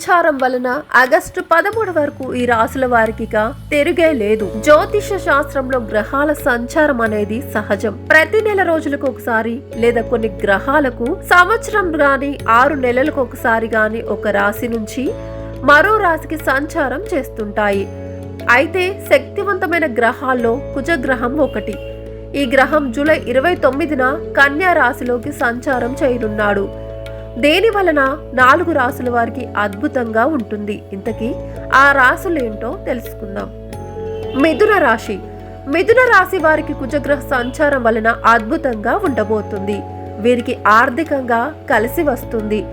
సంచారం వలన ఆగస్టు పదమూడు వరకు ఈ రాసుల వారికిగా తిరిగే లేదు. జ్యోతిష శాస్త్రంలో గ్రహాల సంచారం అనేది సహజం. ప్రతి నెల రోజులకు ఒకసారి లేదా కొన్ని గ్రహాలకు సంవత్సరం గాని ఆరు నెలలకు ఒకసారి గాని ఒక రాశి నుంచి మరో రాశికి సంచారం చేస్తుంటాయి. అయితే శక్తివంతమైన గ్రహాల్లో కుజగ్రహం ఒకటి. ఈ గ్రహం జూలై ఇరవై తొమ్మిదిన కన్యా రాశిలోకి సంచారం చేయనున్నాడు. దేని వలన నాలుగు రాసుల వారికి అద్భుతంగా ఉంటుంది? ఇంతకీ ఆ రాసులేంటో తెలుసుకుందాం. మిథున రాశి. మిథున రాశి వారికి కుజగ్రహ సంచారం వలన అద్భుతంగా ఉండబోతుంది. వీరికి ఆర్థికంగా కలిసి వస్తుంది.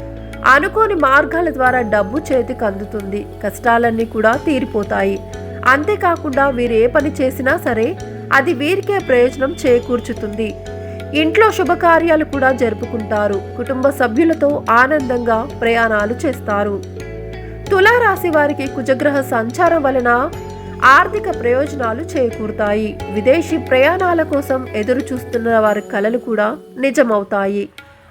అనుకోని మార్గాల ద్వారా డబ్బు చేతికి అందుతుంది. కష్టాలన్నీ కూడా తీరిపోతాయి. అంతేకాకుండా వీరు ఏ పని చేసినా సరే అది వీరికే ప్రయోజనం చేకూర్చుతుంది. ఇంట్లో శుభకార్యాలు కూడా జరుపుకుంటారు. కుటుంబ సభ్యులతో ఆనందంగా ప్రయాణాలు చేస్తారు. తులారాశి వారికి కుజగ్రహ సంచారం వలన ఆర్థిక ప్రయోజనాలు చేకూరుతాయి. విదేశీ ప్రయాణాల కోసం ఎదురు చూస్తున్న వారి కలలు కూడా నిజమవుతాయి.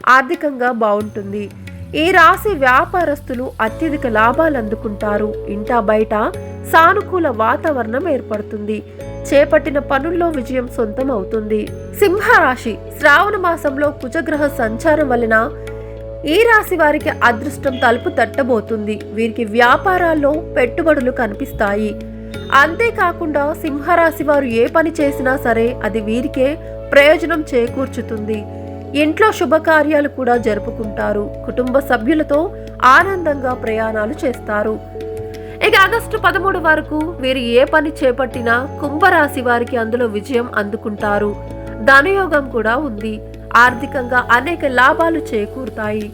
ఆర్థికంగా బాగుంటుంది. ఈ రాశి వ్యాపారస్తులు అత్యధిక లాభాలు అందుకుంటారు. ఇంటా బయట సానుకూల వాతావరణం ఏర్పడుతుంది. చేపట్టిన పనుల్లో విజయం సొంతం అవుతుంది సింహరాశి శ్రావణ మాసంలో కుజగ్రహ సంచారం వలన ఈ రాశి వారికి అదృష్టం తలుపు తట్టబోతుంది. వీరికి వ్యాపారాల్లో పెట్టుబడులు కనిపిస్తాయి. అంతేకాకుండా సింహరాశి వారు ఏ పని చేసినా సరే అది వీరికే ప్రయోజనం చేకూర్చుతుంది. ఇంట్లో శుభకార్యాలు కూడా జరుపుకుంటారు. కుటుంబ సభ్యులతో ఆనందంగా ప్రయాణాలు చేస్తారు. ఇక ఆగస్టు పదమూడు వరకు వీరు ఏ పని చేపట్టినా కుంభరాశి వారికి అందులో విజయం అందుకుంటారు. ధనయోగం కూడా ఉంది. ఆర్థికంగా అనేక లాభాలు చేకూరుతాయి.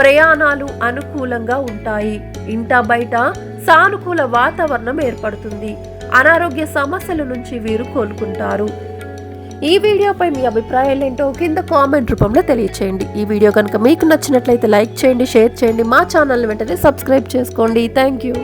ప్రయాణాలు అనుకూలంగా ఉంటాయి. ఇంట బయట సానుకూల వాతావరణం ఏర్పడుతుంది. అనారోగ్య సమస్యల నుంచి వీరు కోలుకుంటారు. ఈ వీడియోపై మీ అభిప్రాయాలు ఏంటో కింద కామెంట్ రూపంలో తెలియచేయండి. ఈ వీడియో కనుక మీకు నచ్చినట్లయితే లైక్ చేయండి షేర్ చేయండి. మా ఛానల్ వెంటనే సబ్స్క్రైబ్ చేసుకోండి. Thank you.